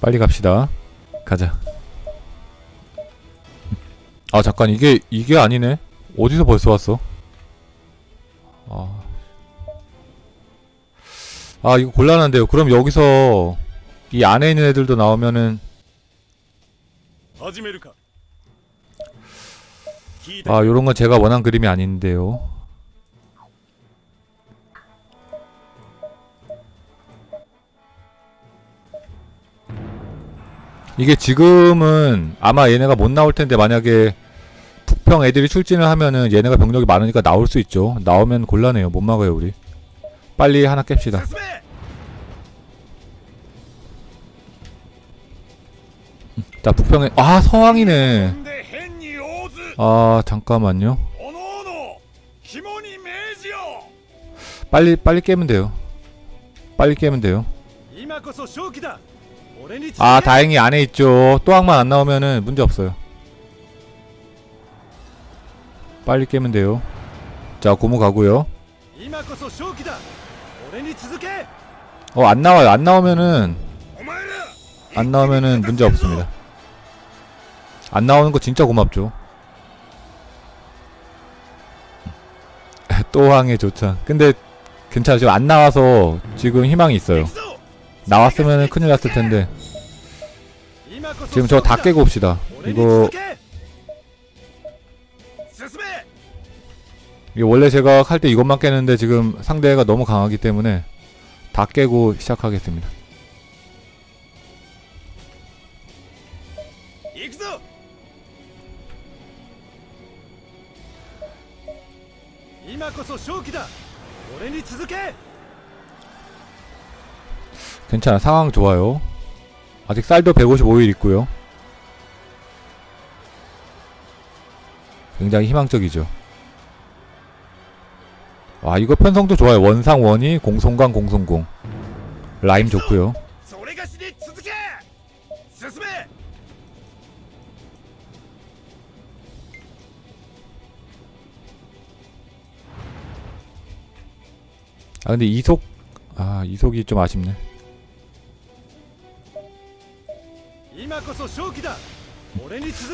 빨리 갑시다. 가자. 아 잠깐 이게 이게 아니네. 어디서 벌써 왔어? 아, 아 이거 곤란한데요. 그럼 여기서 이 안에 있는 애들도 나오면은 아 요런 건 제가 원한 그림이 아닌데요. 이게 지금은 아마 얘네가 못 나올 텐데 만약에 북평 애들이 출진을 하면은 얘네가 병력이 많으니까 나올 수 있죠. 나오면 곤란해요. 못 막아요 우리. 빨리 하나 깹시다. 자 북평에 아 서왕이네. 아 잠깐만요. 빨리 빨리 깨면 돼요. 빨리 깨면 돼요. 아 다행히 안에 있죠. 또악만 안 나오면은 문제없어요. 빨리 깨면 돼요. 자 고무 가고요. 어 안 나와요. 안 나오면은 안 나오면은 문제없습니다. 안 나오는 거 진짜 고맙죠. 또항의 조차. 근데 괜찮아 지금 안 나와서 지금 희망이 있어요. 나왔으면 큰일 났을 텐데. 지금 저다 깨고 옵시다. 이거 이게 원래 제가 할 때 이것만 깨는데 지금 상대가 너무 강하기 때문에 다 깨고 시작하겠습니다. 괜찮아. 상황 좋아요. 아직 쌀도 155일 있고요. 굉장히 희망적이죠. 와 이거 편성도 좋아요. 원상원이 공성강 공성공. 라임 좋고요. 아 근데 이속 아 이속이 좀 아쉽네.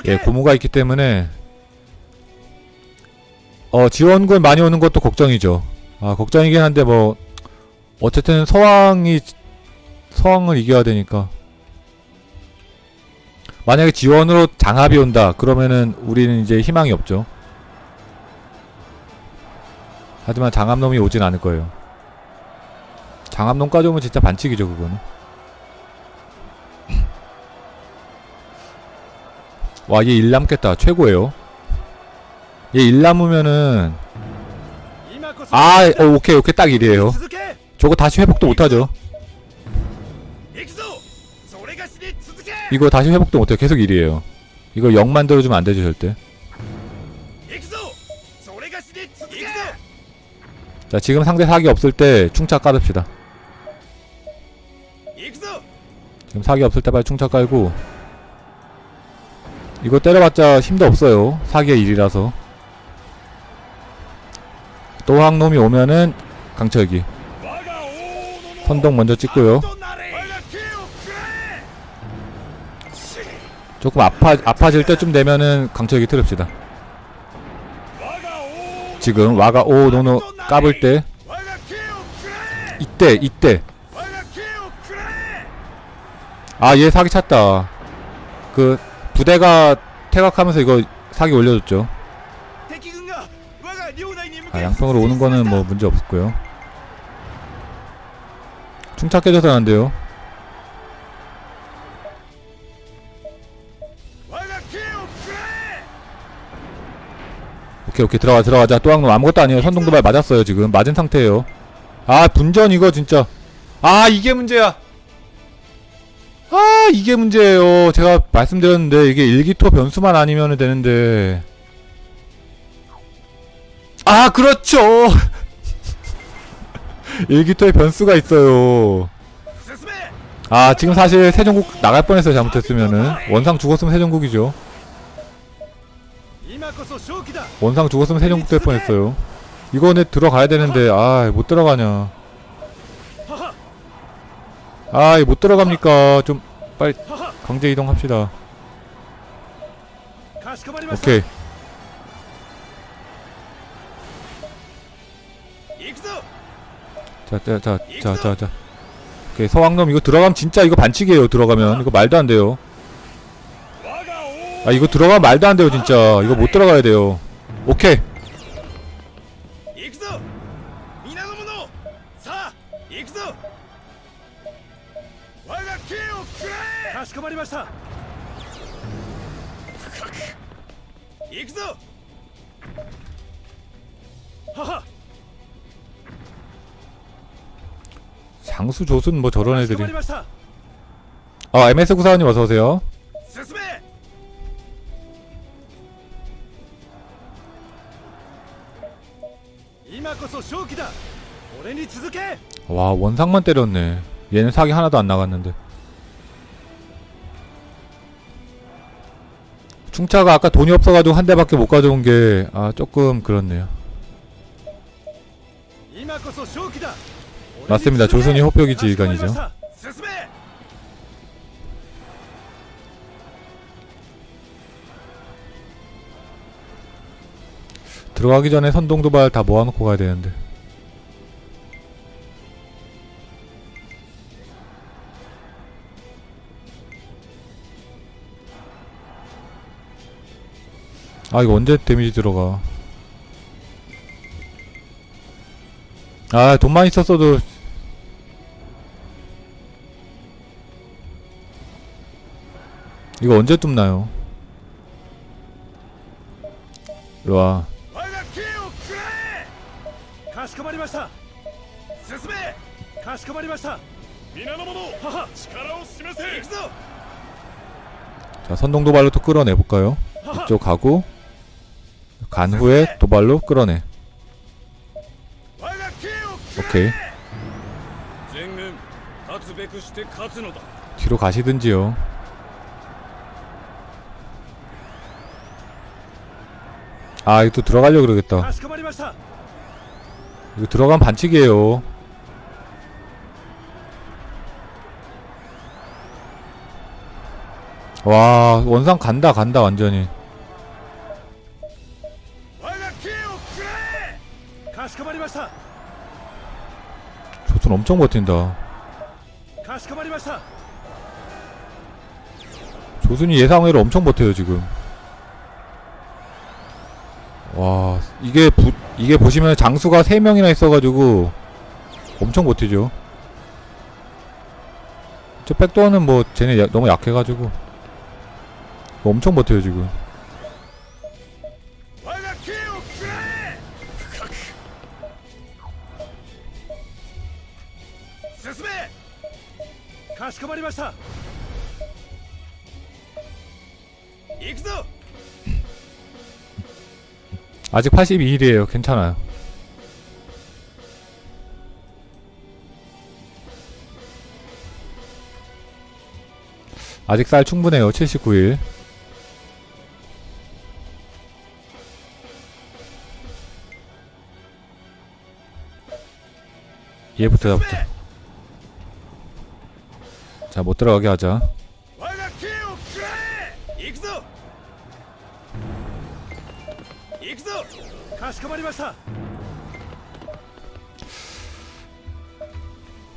예, 고무가 있기 때문에 어 지원군 많이 오는 것도 걱정이죠. 아 걱정이긴 한데 뭐 어쨌든 서왕이 서왕을 이겨야 되니까 만약에 지원으로 장합이 온다 그러면은 우리는 이제 희망이 없죠. 하지만 장합놈이 오진 않을 거예요. 장합놈까지 오면 진짜 반칙이죠 그거는. 와, 얘 일 남겠다. 최고예요. 얘 일 남으면은 아, 어, 오케이, 오케이. 딱 1이에요. 저거 다시 회복도 못하죠. 이거 다시 회복도 못해요. 계속 1이에요. 이거 0 만들어주면 안 되죠, 절대. 자, 지금 상대 사기 없을 때 충차 깔읍시다. 지금 사기 없을 때 빨리 충차 깔고 이거 때려봤자 힘도 없어요. 4개 1이라서. 또 항놈이 오면은 강철기. 선동 먼저 찍고요. 조금 아파, 아파질 때쯤 되면은 강철기 틀읍시다. 지금 와가 오 노노 까불 때 이때 이때 아 얘 사기 찼다 그 부대가 퇴각하면서 이거 사기 올려줬죠. 아, 양평으로 오는 거는 뭐 문제 없고요. 충차 깨져서는 안 돼요. 오케이 오케이. 들어가 들어가자. 또왕놈. 아무것도 아니에요. 선동도발 맞았어요 지금. 맞은 상태예요. 아 분전 이거 진짜. 아 이게 문제야. 아 이게 문제예요. 제가 말씀드렸는데 이게 일기토 변수만 아니면 되는데. 아 그렇죠. 일기토에 변수가 있어요. 아 지금 사실 세종국 나갈 뻔했어요 잘못했으면은. 원상 죽었으면 세종국이죠. 원상 죽었으면 세종국 될 뻔했어요. 이거는 들어가야 되는데 아 못 들어가냐. 아, 못 들어갑니까? 좀 빨리 강제 이동합시다. 오케이. 자, 자, 자, 자, 자, 자. 오케이, 서왕놈 이거 들어가면 진짜 이거 반칙이에요. 들어가면 이거 말도 안 돼요. 아, 이거 들어가면 말도 안 돼요, 진짜. 이거 못 들어가야 돼요. 오케이. 我が剣をくらえかしこまりました深く行くぞはは 장수 조순 뭐 저런 かしこ 애들이. まりました 아, MS 구사원님 어서 오세요. 進め今こそ正気だ俺に続け 와, 원상만 때렸네. 얘는 사기 하나도 안 나갔는데. 충차가 아까 돈이 없어가지고 한 대밖에 못 가져온 게 아 조금 그렇네요. 맞습니다. 조선이 호표기지 일간이죠. 들어가기 전에 선동도발 다 모아놓고 가야 되는데. 아 이거 언제 데미지 들어가? 아 돈만 있었어도. 이거 언제 뚫나요? 일로와. 자 선동도 발로 또 끌어내볼까요? 이쪽 가고. 간 후에 도발로 끌어내. 오케이. 뒤로 가시든지요. 아 이거 또 들어가려고 그러겠다. 이거 들어간 반칙이에요. 와 원상 간다 간다 완전히. 조선 엄청 버틴다. 조선이 예상외로 엄청 버텨요 지금. 와 이게 부, 이게 보시면 장수가 3명이나 있어가지고 엄청 버티죠 저 백도어는 뭐 쟤네 야, 너무 약해가지고 뭐 엄청 버텨요 지금 かしこまりました行くぞ 아직 82일이에요 괜찮아요 아직 쌀 충분해요 79일 얘부터 잡자 進め 자, 못 들어가게 하자.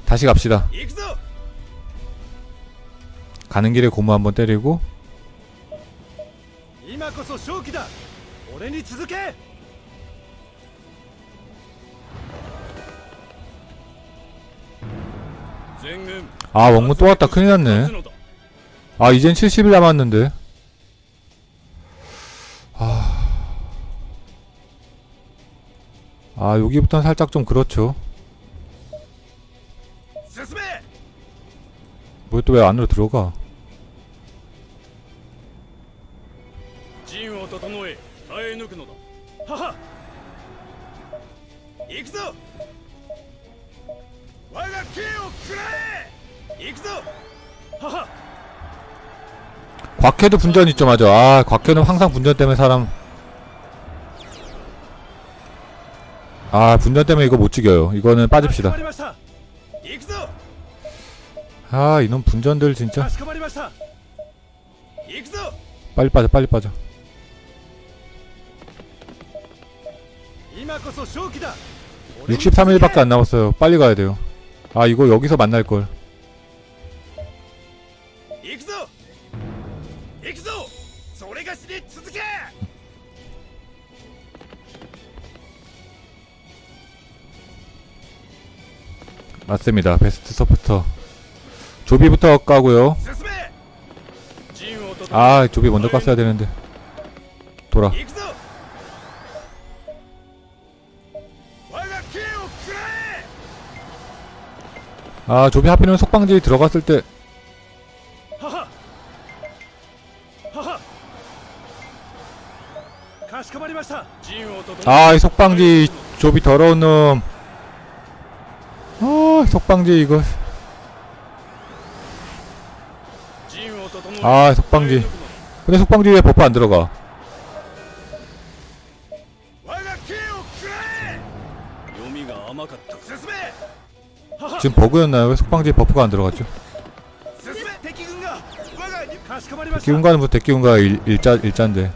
다시 갑시다. 가는 길에 고무 한번 때리고. 아 원군 또 왔다. 큰일 났네. 아 이젠 70일 남았는데. 아... 아 여기부터는 살짝 좀 그렇죠. 왜 또 왜 안으로 들어가 곽해도 분전 있죠 맞아. 아 곽해는 항상 분전 때문에 사람. 아 분전 때문에 이거 못 죽여요. 이거는 빠집시다. 아 이놈 분전들 진짜. 빨리 빠져 빨리 빠져. 63일밖에 안 남았어요. 빨리 가야 돼요. 아 이거 여기서 만날걸. 맞습니다. 베스트 서포터. 조비부터 까고요. 아, 조비 먼저 깠어야 되는데. 돌아. 아, 조비 하필이면 속방지 들어갔을 때. 아, 이 속방지 조비 더러운 놈. 아, 석방지 이거. 아 석방지 근데 석방지 왜 버프 안 들어가. 지금 버그였나요? 왜 석방지에 버프가 안 들어갔죠? 대기운가는 뭐 대기운가 일자, 일자인데.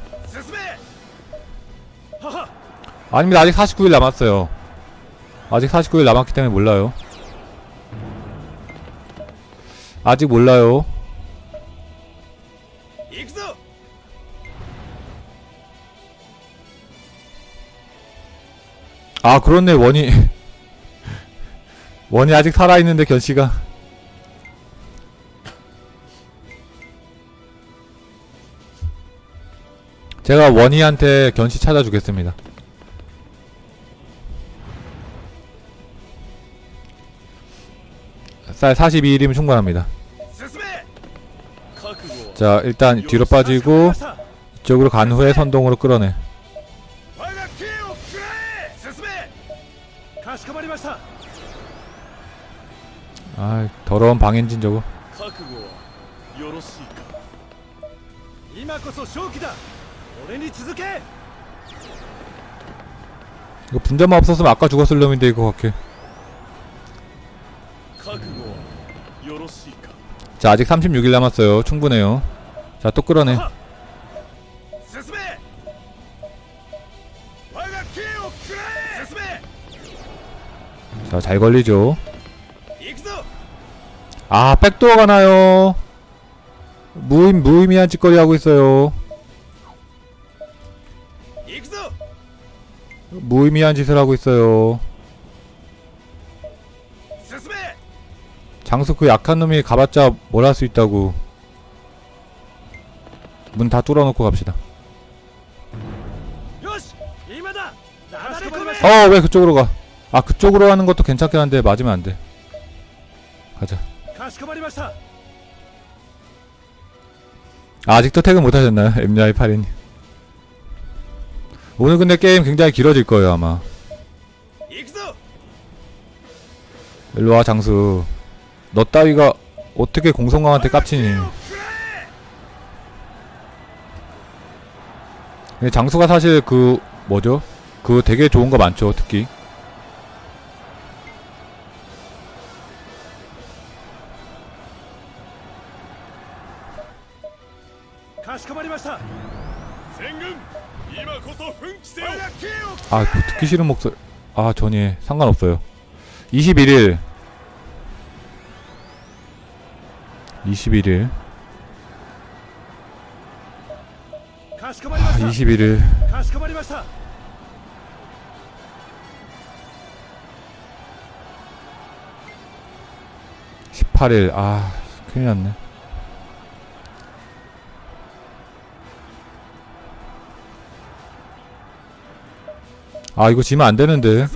아닙니다. 아직 49일 남았어요. 아직 49일 남았기 때문에 몰라요. 아직 몰라요. 아 그렇네. 원이 원이 아직 살아있는데 견씨가. 제가 원이한테 견씨 찾아주겠습니다. 쌀 42일이면 충분합니다. 자 일단 뒤로 빠지고 이쪽으로 간 후에 선동으로 끌어내. 아 더러운 방인진 저거. 이거 분자만 없었으면 아까 죽었을 놈인데 이거 같게 자 아직 36일 남았어요. 충분해요. 자 또 끌어내. 자 잘 걸리죠? 아 백도어가 나요. 무의, 무의미한 짓거리 하고 있어요. 무의미한 짓을 하고 있어요. 장수 그 약한 놈이 가봤자 뭘 할 수 있다고. 문 다 뚫어놓고 갑시다. 어 왜 그쪽으로 가? 아 그쪽으로 가는 것도 괜찮긴 한데 맞으면 안돼. 가자. 아, 아직도 퇴근 못하셨나요? 엠야이 파리님 오늘 근데 게임 굉장히 길어질 거예요 아마. 일로와 장수. 너 따위가 어떻게 공성강한테 깝치니? 근데 장수가 사실 그 뭐죠? 그 되게 좋은 거 많죠 특히. 아, 뭐 듣기 싫은 목소리. 아, 전이 상관없어요. 21일. 21일 아, 21일 18일. 아 큰일 났네. 아 이거 지면 안 되는데.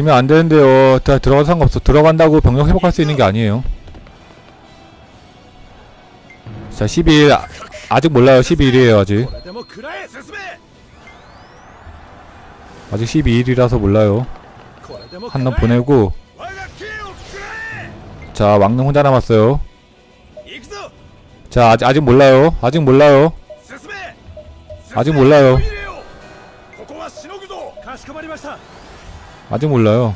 지면 안 되는데요. 다 들어가도 상관없어. 들어간다고 병력 회복할 수 있는 게 아니에요. 자, 12일. 아, 아직 몰라요. 12일이에요, 아직. 아직 12일이라서 몰라요. 한 놈 보내고. 자, 왕릉 혼자 남았어요. 자, 아직, 아직 몰라요. 아직 몰라요. 아직 몰라요. 아직 몰라요.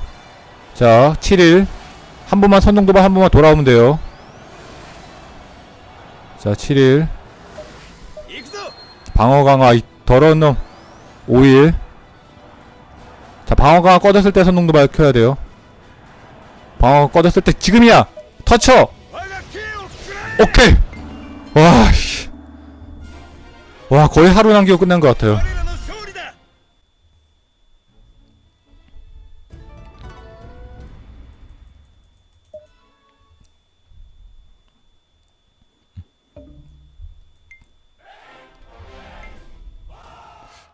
자, 7일. 한 번만 선동 도발 한 번만 돌아오면 돼요. 자, 7일. 방어 강화 이 더러운 놈. 5일. 자, 방어 강화 꺼졌을 때 선동 도발 켜야 돼요. 방어 꺼졌을 때 지금이야. 터쳐. 오케이. 와와 거의 하루 남기고 끝난 것 같아요.